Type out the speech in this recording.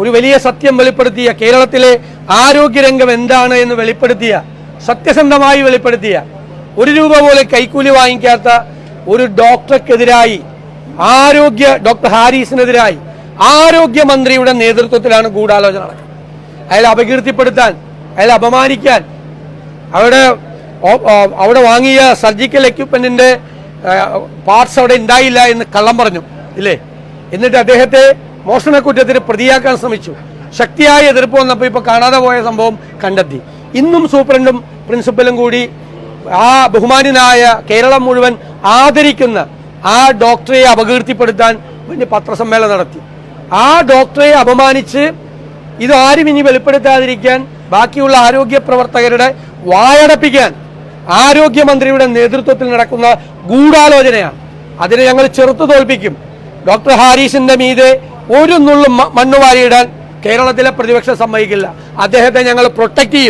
ഒരു വലിയ സത്യം വെളിപ്പെടുത്തിയ കേരളത്തിലെ ആരോഗ്യരംഗം എന്താണ് എന്ന് വെളിപ്പെടുത്തിയ സത്യസന്ധമായി വെളിപ്പെടുത്തിയ ഒരു രൂപ പോലെ കൈക്കൂലി വാങ്ങിക്കാത്ത ഒരു ഡോക്ടർക്കെതിരായി ആരോഗ്യ ഡോക്ടർ ഹാരിസിനെതിരായി ആരോഗ്യമന്ത്രിയുടെ നേതൃത്വത്തിലാണ് ഗൂഢാലോചന നടക്കുന്നത്. അയാളെ അപകീർത്തിപ്പെടുത്താൻ അയാളെ അപമാനിക്കാൻ അവിടെ അവിടെ വാങ്ങിയ സർജിക്കൽ എക്യുപ്മെന്റിന്റെ പാർട്സ് അവിടെ ഉണ്ടായില്ല എന്ന് കള്ളം പറഞ്ഞു ഇല്ലേ? എന്നിട്ട് അദ്ദേഹത്തെ മോഷണക്കുറ്റത്തിന് പ്രതിയാക്കാൻ ശ്രമിച്ചു. ശക്തിയായ എതിർപ്പ് വന്നപ്പോൾ ഇപ്പൊ കാണാതെ പോയ സംഭവം കണ്ടെത്തി. ഇന്നും സൂപ്രണ്ടും പ്രിൻസിപ്പലും കൂടി ആ ബഹുമാനായ കേരളം മുഴുവൻ ആദരിക്കുന്ന ആ ഡോക്ടറെ അപകീർത്തിപ്പെടുത്താൻ വേണ്ടി പത്രസമ്മേളനം നടത്തി. ആ ഡോക്ടറെ അപമാനിച്ച് ഇത് ആരും ഇനി വെളിപ്പെടുത്താതിരിക്കാൻ ബാക്കിയുള്ള ആരോഗ്യ പ്രവർത്തകരുടെ വായടപ്പിക്കാൻ ആരോഗ്യമന്ത്രിയുടെ നേതൃത്വത്തിൽ നടക്കുന്ന ഗൂഢാലോചനയാണ്. അതിനെ ഞങ്ങൾ ചെറുത്തു തോൽപ്പിക്കും. ഡോക്ടർ ഹാരിസിന്റെ മീതെ ഒരു നുള്ളും മണ്ണുവാരിയിടാൻ മണ്ണ് വാരിയിടാൻ കേരളത്തിലെ പ്രതിപക്ഷം സമ്മതിക്കില്ല. അദ്ദേഹത്തെ ഞങ്ങൾ പ്രൊട്ടക്ട് ചെയ്യും.